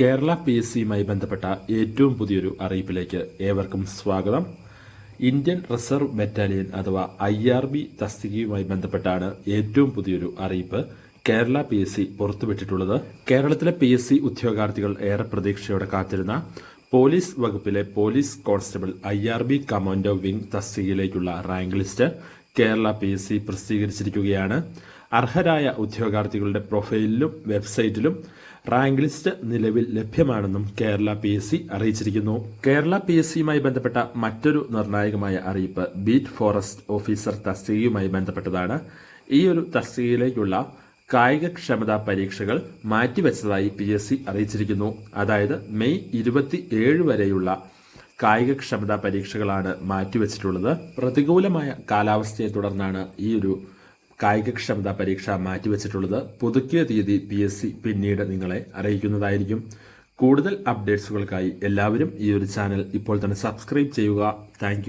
Kerala P S സിയുമായി ബന്ധപ്പെട്ട ഏറ്റവും പുതിയൊരു അറിയിപ്പിലേക്ക് ഏവർക്കും സ്വാഗതം. ഇന്ത്യൻ റിസർവ് ബറ്റാലിയൻ അഥവാ ഐ ആർ ബി തസ്തികയുമായി ബന്ധപ്പെട്ടാണ് ഏറ്റവും പുതിയൊരു അറിയിപ്പ് കേരള പി എസ് സി പുറത്തുവിട്ടിട്ടുള്ളത്. കേരളത്തിലെ പി എസ് സി ഉദ്യോഗാർത്ഥികൾ ഏറെ പ്രതീക്ഷയോടെ കാത്തിരുന്ന പോലീസ് വകുപ്പിലെ police constable I R B commando wing തസ്തികയിലേക്കുള്ള rank list Kerala P S C പ്രസിദ്ധീകരിച്ചിരിക്കുകയാണ്. അർഹരായ ഉദ്യോഗാർത്ഥികളുടെ പ്രൊഫൈലിലും വെബ്സൈറ്റിലും റാങ്ക് ലിസ്റ്റ് നിലവിൽ ലഭ്യമാണെന്നും കേരള പി എസ് സി അറിയിച്ചിരിക്കുന്നു. കേരള പി എസ് സിയുമായി ബന്ധപ്പെട്ട മറ്റൊരു നിർണായകമായ അറിയിപ്പ് ബീറ്റ് ഫോറസ്റ്റ് ഓഫീസർ തസ്തികയുമായി ബന്ധപ്പെട്ടതാണ്. ഈ ഒരു തസ്തികയിലേക്കുള്ള കായികക്ഷമതാ പരീക്ഷകൾ മാറ്റിവെച്ചതായി പി എസ് സി അറിയിച്ചിരിക്കുന്നു. അതായത് മെയ് ഇരുപത്തി ഏഴ് വരെയുള്ള കായികക്ഷമതാ പരീക്ഷകളാണ് മാറ്റിവെച്ചിട്ടുള്ളത്. പ്രതികൂലമായ കാലാവസ്ഥയെ തുടർന്നാണ് ഈ ഒരു കായികക്ഷമതാ പരീക്ഷ മാറ്റിവെച്ചിട്ടുള്ളത് പുതുക്കിയ തീയതി പി എസ് സി പിന്നീട് നിങ്ങളെ അറിയിക്കുന്നതായിരിക്കും. കൂടുതൽ അപ്ഡേറ്റ്സുകൾക്കായി എല്ലാവരും ഈ ഒരു ചാനൽ ഇപ്പോൾ തന്നെ സബ്സ്ക്രൈബ് ചെയ്യുക. താങ്ക്